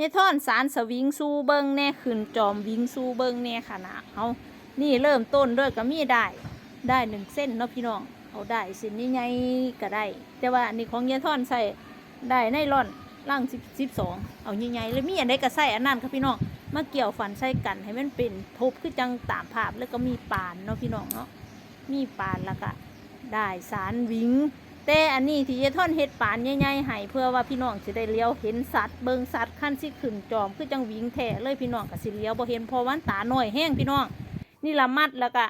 ยายท่อนสารสวิงซูเบิงแน่ขึ้นจอมวิงซูเบิงแน่ค่ะนะเอานี่เริ่มต้นด้วยก็มีได้ ได้หนึ่งเส้นเนาะพี่น้อง เอาได้เส้นใหญ่ๆก็ได้ แต่ว่าอันนี้ของยายท่อนใส่ได้ในร่อนล่างสิบสิบสองเอาใหญ่ๆเลยมีอันใดก็ใส่อันนั้นค่ะพี่น้องมาเกี่ยวฟันใส่กันให้มันเป็นทบคือจังตามภาพแล้วก็มีปานเนาะพี่น้องเนาะมีปานแล้วก็ได้สารวิง แต่อันนี้ที่ยายท่อนเฮ็ดปานใหญ่ๆให้เพื่อว่าพี่น้องจะได้เลี้ยวเห็นสัตว์เบิงสัตว์ขั้นสิขึ้นจอมคือจังวิ่งแท้เลยพี่น้องก็สิเลี้ยวบ่เห็นพอวันตาหน่อยแห้งพี่น้องนี่ละมัดแล้วก็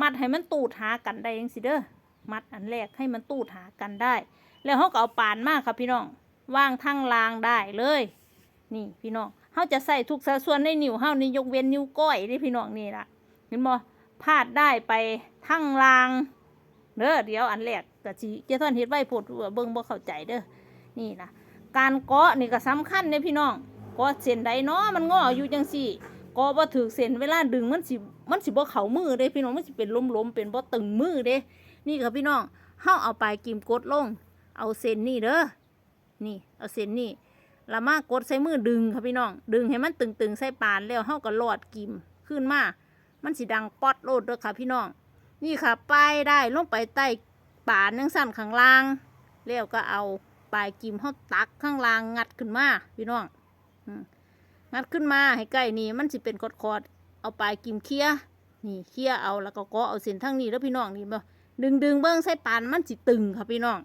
มัดให้มันตูดหากันได้จังสิเด้อมัดอันแรกให้มันตูดหากันได้ แล้วเขาก็เอาปานมากครับพี่น้องว่างทั้งรางได้เลย นี่พี่น้องเขาจะใส่ทุกสัดส่วนในนิ้วเฮานี่ยกเว้นนิ้วก้อยนี่พี่น้องนี่ละเห็นบ่พลาดได้ไปทั้งราง เด้อเดี๋ยวอันแรกก็สิเจ้าท่านเฮ็ดไว้โพดเบิ่งบ่เข้าใจเด้อนี่ล่ะการเกาะนี่ก็สำคัญเด้พี่น้องเกาะเส้นใดเนาะมันงออยู่จังซี่เกาะบ่ถึกเส้นเวลาดึงมันสิมันสิบ่เข้ามือเด้พี่น้องมันสิเป็นล้มๆเป็นบ่ตึงมือเด้นี่ครับพี่น้องเฮาเอาปลายกิมกดลง เอาเส้นนี่เด้อนี่เอาเส้นนี่ล้วมากดใส่มือดึงค่ะพี่น้อง ดึงให้มันตึงๆใส่ปานแล้วเฮาก็ลอดกิมขึ้นมา มันสิดังป๊อดโลดเด้อค่ะพี่น้อง นี่ค่ะป้ายได้ลงไปใต้ปานนังสั้นข้างล่างแล้วก็เอาปลายกิมเฮาตักข้างล่างงัดขึ้นมาพี่น้องงัดขึ้นมาให้ใกล้นี่มันสิเป็นคอดๆเอาปลายกิมเคลียร์นี่เคลียเอาแล้วก็เกาะเอาเส้นทั้งนี้แล้วพี่น้องนี่บ่ดึงดึงเบิ้งใส่ปานมันสิตึงค่ะพี่น้อง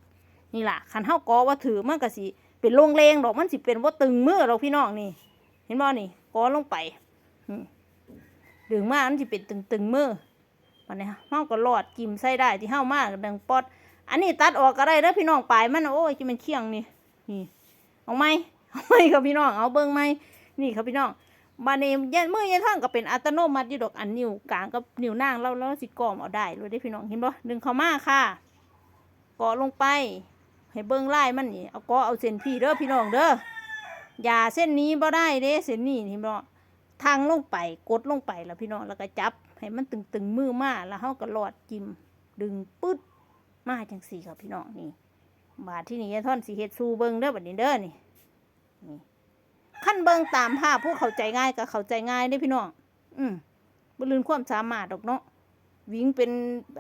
นี่ล่ะคันเฮาเกาะว่าถือมันก็สิเป็นโรงเลงดอกมันสิเป็นว่าตึงมือดอกพี่น้องนี่ เห็นบ่นี่ก้อลงไปดึงมามันสิเป็นตึงตึงมือ มันเนี่ยเฮาก็รอดกิมใส่ได้ที่เฮามากดังปอด อันนี้ตัดออกก็ได้เด้อพี่น้องปลายมันนะโอ้ยจิมันเคียงนี่นี่เอาไหมเอาไหมครับพี่น้องเอาเบิ่งไหมนี่ครับพี่น้องบานนี้ยันมือยันท่างก็เป็นอัตโนมัติอยู่ดอกอันนิ้วกลางกับนิ้วนางเราเราสิกอมเอาได้เลยได้พี่น้องเห็นบ่ดึงเข้ามาค่ะกาะลงไป ให้เบิ้งไล่มันนี่เอาก็เอาเส้นพี่เด้อพี่น้องเด้ออย่าเส้นนี้บ่ได้เด้เส้นนี้นี่บ่ทางลงไปกดลงไปแล้วพี่น้องแล้วก็จับ ให้มันตึงๆมือมาแล้วเฮาก็ลอดจิ้มดึงปึ๊ดมาจังสี่ครับพี่น้องนี่ บาดที่นี่ยายท่อนสิเฮ็ดสู่เบิงเด้อบัดนี้เด้อนี่นี่ขั้นเบิงตามภาพผู้เข้าใจง่ายก็เข้าใจง่ายเด้พี่น้อง อืมบ่ลืมความสามารถดอกเนาะวิ่งเป็น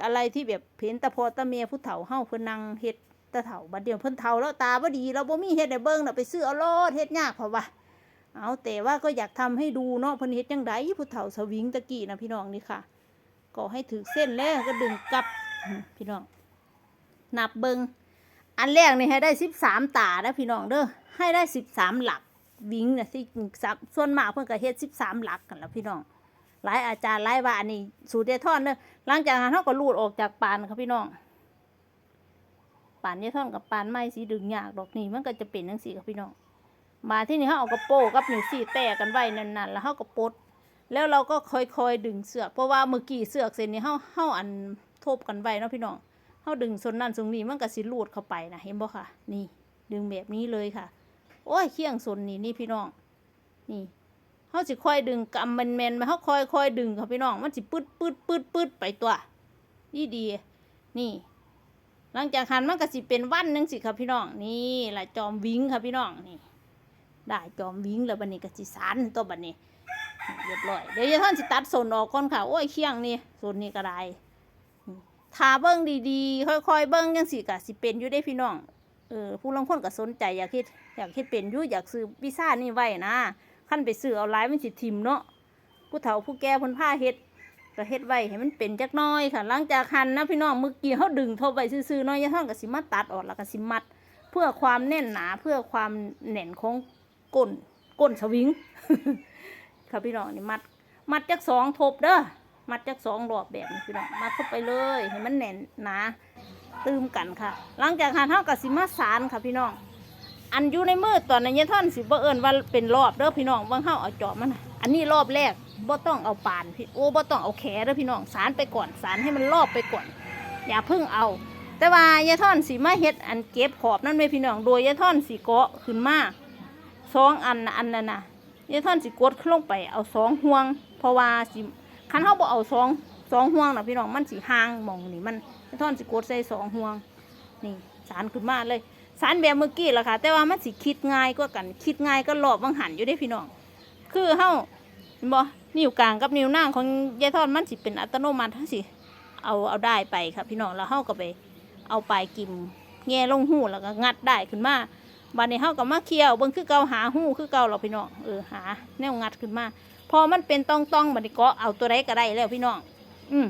อะไรที่แบบเห็นตะพอตะเมียผู้เฒ่าเฮาเพิ่นนั่งเฮ็ดตาเฒ่าบัดเดียวเพิ่นเฒ่าแล้วตาบ่ดีเราบ่มีเฮ็ดให้เบิ่งน่ะไปซื้อเอาโลดเฮ็ดยากเพราะว่า เอาแต่ว่าก็อยากทำให้ดูเนาะเพิ่นเฮ็ดจังไดผู้เฒ่าสวิงตะกี้นะพี่น้องนี่ค่ะ ก็ให้ถึกเส้นแล้วก็ดึงกลับพี่น้อง นับเบิงอันแรกนี่ให้ได้13ตานะพี่น้องเด้อให้ได้13หลักวิงน่ะสิส่วนมากเพิ่นก็เฮ็ด13หลักกันแล้วพี่น้องหลายอาจารย์หลายว่าอันนี้ สูตรเดทอนเด้อหลังจากนั้นเฮาก็รูดออกจากปานครับพี่น้องปานยายท่อนกับปานไม้สีดึงยากดอกนี่มันก็จะเป็นจังสี่กับพี่น้อง มาที่นี่เขาเอากระโปงกับหนึ่งสี่แตกกันไว้นั่นๆแล้วเขาก็ปด แล้วเราก็ค่อยๆดึงเสือกเพราะว่าเมื่อกี้เสือกเส้นนี้เขาเขาอันทบกันไว้เนาะพี่น้องเขาดึงส่วนนั้นส่วนนี้มันก็สิรูดเข้าไปนะเห็นบ่ค่ะ นี่ ดึงแบบนี้เลยค่ะ โอ้ยเคี่ยงส่วนนี้นี่พี่น้อง นี่เขาสิค่อยดึงกำแมนมาเขาค่อยๆดึงค่ะพี่น้อง มันสิปืดปืดปืดปืดไปตัวนี่ดี นี่ หลังจากหันมันก็สิเป็นวันนึงสิครับพี่น้อง นี่แหละจอมวิ้งครับพี่น้องนี่ ได้จอมวิ่งแล้วบันนี้ก็สิสานตัวบันนี้เรียบร้อยเดี๋ยวจะท่านสิตัดส่วนออกก่อนค่ะโอ้ยเคียงนี่ส่วนนี้ก็ได้ทาเบิ้งดีๆ ค่อยๆ เบิ้งยังสิกะสิเป็นอยู่ได้พี่น้องเออผู้ลางคนก็สนใจอยากเฮ็ดอยากเฮ็ดเป็นอยู่อยากซื้อวิซ่านี่ไว้นะขั้นไปซื้อเอาหลายมันสิทิมเนาะผู้เฒ่าผู้แก่เพิ่นพาเฮ็ดก็เฮ็ดไว้ให้มันเป็นจักน้อยค่ะหลังจากหั่นนะพี่น้องเมื่อกี้เขาดึงทบไว้ซื่อๆน้อยยะท่อนก็สิมาตัดออกแล้วก็สิมัด เพื่อความแน่นหนาเพื่อความแน่นของ ก้นก้นสวิงค่ะพี่น้องนี่มัด มัดจักสองทบเด้อมัดจักสองรอบแบบนี้พี่น้องมัดเข้าไปเลยให้มันแน่นหนาตืมกันค่ะ หลังจากหันเท่ากับสิมาสานค่ะพี่น้อง อันอยู่ในมือตอนนี้ยท่อนสิบ่เอิญว่าเป็นรอบเด้อพี่น้องบางเฮาเอาจอบมันะอันนี้รอบแรกบ่ต้องเอาปานพี่โอ้บ่ต้องเอาแขเด้อพี่น้องสารไปก่อนสารให้มันรอบไปก่อน อย่าเพิ่งเอา แต่ว่ายายท่อนสีมาเฮ็ดอันเก็บขอบนั่นไว้พี่น้องโดยยายท่อนสีเกาะขึ้นมา สองอันนะอันนั้นน่ะยายท่อนสีกดลงไปเอาสองห่วง เพราะว่าสิคันเฮาบ่เอาสองสองห่วงนะพี่น้องมันสิห่างหมองนี่มันยายท่อนสิกดใส่สองห่วง นี่สารขึ้นมาเลยสารแบบเมื่อกี้ละค่ะ แต่ว่ามันสิคิดง่ายกว่ากัน คิดง่ายก็รอบวังหันอยู่ได้พี่น้อง คือเฮาเห็นบ่นิ้วกลางกับนิ้วนางของยายทอดมันสิเป็นอัตโนมัติทั้งสิเอาเอาได้ไปค่ะพี่น้องแล้วเฮาก็ไป เอาปลายกิมแง่ลงหูแล้วก็งัดได้ขึ้นมา บัดนี้เฮาก็มาเคี่ยวเบิ่งคือเก่าหาหู้คือเก่าเราพี่น้องเออหาแนวงัดขึ้นมา พอมันเป็นตองตองบัดนี้ก็เอาตัวใดก็ได้แล้วพี่น้อง อืม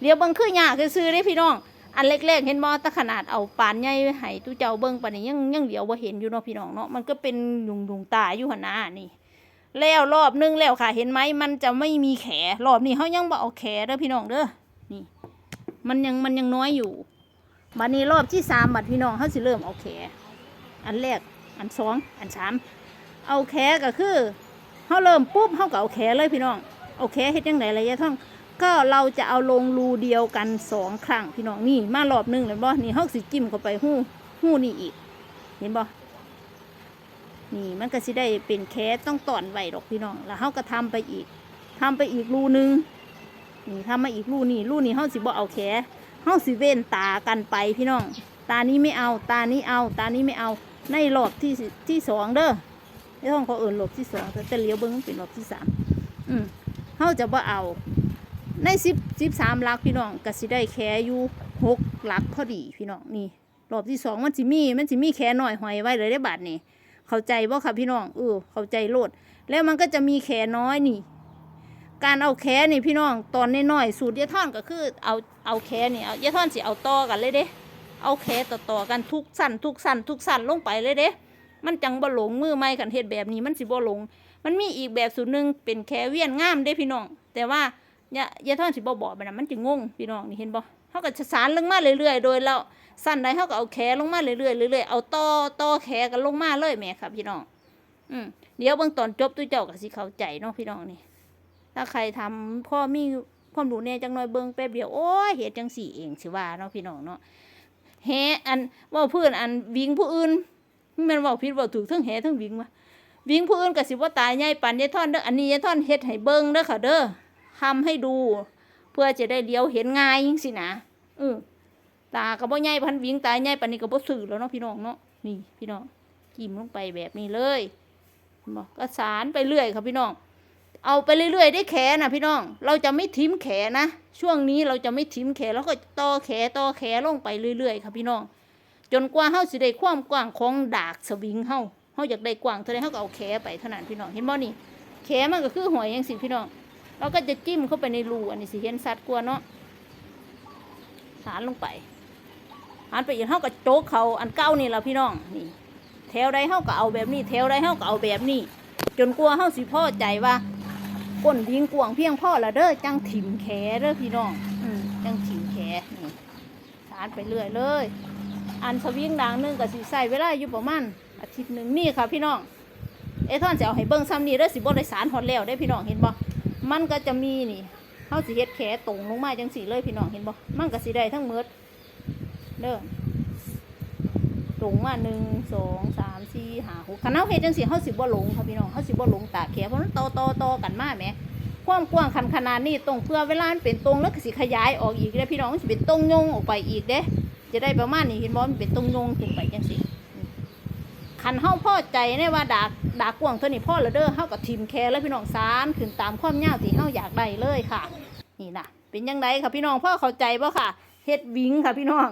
เดี๋ยวเบิ่งคือหยากซื่อๆเด้พี่น้อง อันเล็กๆเห็นบ่ต่ขนาดเอาปานใหญ่ให้ตู้เจ้าเบิ่งปานนี้ยังยังเดียวบ่เห็นอยู่เนาะพี่น้องเนาะมันก็เป็นยุงยุงตาอยู่หั่นนะนี่แล้วรอบนึงแล้วค่ะ เห็นไหมมันจะไม่มีแขรอบนี้เฮายังบ่เอาแขเด้อพี่น้องเด้อนี่ มันยังมันยังน้อยอยู่บัดนี้รอบที่สามบัดพี่น้องเขาสิเริ่มเอาแข อันแรก อันสอง อันสาม เอาแขก็คือเขาเริ่มปุ๊บเขาก็เอาแขเลยพี่น้อง เอาแขเฮ็ดยังไงระยะท่อง ก็เราจะเอาลงรูเดียวกันสองครั้งพี่น้องนี่มารอบหนึงเลยบ่นี่เขาสิจิ้มเข้าไปหู้หู้นี่อีก เห็นบ่นี่มันก็สิได้เป็นแขต้องต่อนไว้ดอกพี่น้อง แล้วเขาก็ทำไปอีกทำไปอีกรูนึง นี่ทำมาอีกรูนี่รูนี่เขาสิบ่เอาแขเฮาสิเว้นตากันไปพี่น้อง ตานี้ไม่เอา ตานี้เอา ตานี้ไม่เอา ในรอบที่ที่สองเด้อไอ้ท้องเขาเอิญรอบที่สองแต่เลี้ยวเบิ้งมันเป็นรอบที่สามอืมเฮาจะบ่เอาในสิบสิบสามลักพี่น้องก็สิได้แค่อยู่หกลักพอดีพี่น้องนี่รอบที่สองมันสิมีมันสิมีแค่หน่อยหอยไว้เลยได้บาทนี่เข้าใจบ่ครับพี่น้องเออเข้าใจโลด แล้วมันก็จะมีแค่น้อยนี่ การเอาแค่นี่พี่น้องตอนน้อยๆสูตรยาท่อนก็คือเอาเอาแค่นี่เอายาท่อนสิเอาต่อกันเลยเด้ เอาแค่ต่อๆกันทุกสั้นทุกสั้นทุกสั้นลงไปเลยเด้ มันจังบ่หลงมือไม่กันเฮ็ดแบบนี้มันสิบ่หลง มันมีอีกแบบสูตรหนึ่งเป็นแค่เวียนงามเด้พี่น้อง แต่ว่ายายาท่อนสิบ่บอกไปนะมันจะงงพี่น้องนี่เห็นบ่เฮาก็จะสานลงมาเรื่อยๆ โดยแล้วสั้นใดเฮาก็เอาแค่ลงมาเรื่อยๆเรื่อยๆเอาต่อต่อแค่กันลงมาเลยแม่ครับพี่น้อง อืมเดี๋ยวเบิ่งตอนจบตู้เจ้าก็สิเข้าใจเนาะพี่น้องนี่ ถ้าใครทำพ่อมีความรู้แน่จังหน่อยเบิ่งแป๊บเดียวโอ้ยเฮ็ดจังสี่เองสิว่าเนาะพี่น้องเนาะ แฮอันว้าเพื่อนอันวิงผู้อื่นม่นว้าผิดว้าถูกทั้งแฮทั้งวิงวะวิงผู้อื่นก็สิบ่าตายใหญ่ปานยายท่อนเด้ออันนี้ยายท่อนเฮ็ดให้เบิ่งเด้อค่ะเด้อทำให้ดู เพื่อจะได้เลี้ยวเห็นง่ายจังซี่นะเออตาก็บ่ใหญ่พันวิงตายใหญ่ปานนี้ก็บ่ซื่อแล้วเนาะพี่น้องเนาะนี่พี่น้องจิ้มลงไปแบบนี้เลยบอกก็สารไปเรื่อยค่ะพี่น้อง เอาไปเรื่อยๆ ได้แขนนะพี่น้อง เราจะไม่ทิ้มแขนนะ ช่วงนี้เราจะไม่ทิ้มแขแล้วก็ต่อแขนต่อแขนลงไปเรื่อยๆ ค่ะพี่น้อง จนกว่าเฮาสิได้ความกว้างของดากสวิงเฮาเฮาอยากได้กว้างเท่าไรเฮาก็เอาแขไปเท่านั้นพี่น้อง เห็นบ่นี่ แขมันก็คือหอยจังสิพี่น้อง เราก็จะจิ้มเข้าไปในรูอันนี้สิเห็นสัดกว่าเนาะหานลงไปหานไปอีกเฮาก็โจกเขาอันเก้านี่ล่ะพี่น้อง นี่ แถวใดเฮาก็เอาแบบนี้ แถวใดเฮาก็เอาแบบนี้ จนกว่าเฮาสิพอใจว่า ก้นวิ่งกวางเพียงพ่อละเด้อจังถิ่มแขเด้อพี่น้องอืมจังถิ่มแขนี่สารไปเรื่อยเลย อันสวิงด่างหนึงก็สิใส่เวลาอยู่ประมาณอาทิตย์หนึ่งนี่ค่ะพี่น้องเอทอนจะเอาให้เบิ่งซ้ำนี่เด้อสิบ่ได้สารฮอดแล้วได้อพี่น้องเห็นบ่มันก็จะมีนี่เฮาสิเฮ็ดแขตรงลงมาจังสี่เลยพี่น้องเห็นบ่มันก็สิได้ทั้งหมดเด้อ ตรงมาหนึ่งสองสามสี่ห้าหกคันเฮาเฮ็ดจังสี่เฮาสิบ่หลงค่ะพี่น้องเฮาสิบ่หลงตาแขเพราะมันต่อต่อต่อกันมาแหมความกว้างคันขนาดนี้ตรงเพื่อเวลามันเป็นตรงแล้วก็สิขยายออกอีกเด้พี่น้องสิเป็นตรงยงออกไปอีกเด้จะได้ประมาณนี้เห็นบ่มันเป็นตรงยงขึ้นไปจังซี่คันเฮาพ่อใจในว่าดากดากกว้างเท่านี้พ่อแล้วเด้อเฮาก็ทิมแคแล้วพี่น้องสารขึ้นตามความยาวที่เฮาอยากได้เลยค่ะ นี่นะเป็นจังไดค่ะพี่น้องพ่อเข้าใจบ่ค่ะเฮ็ดวิงค่ะพี่น้อง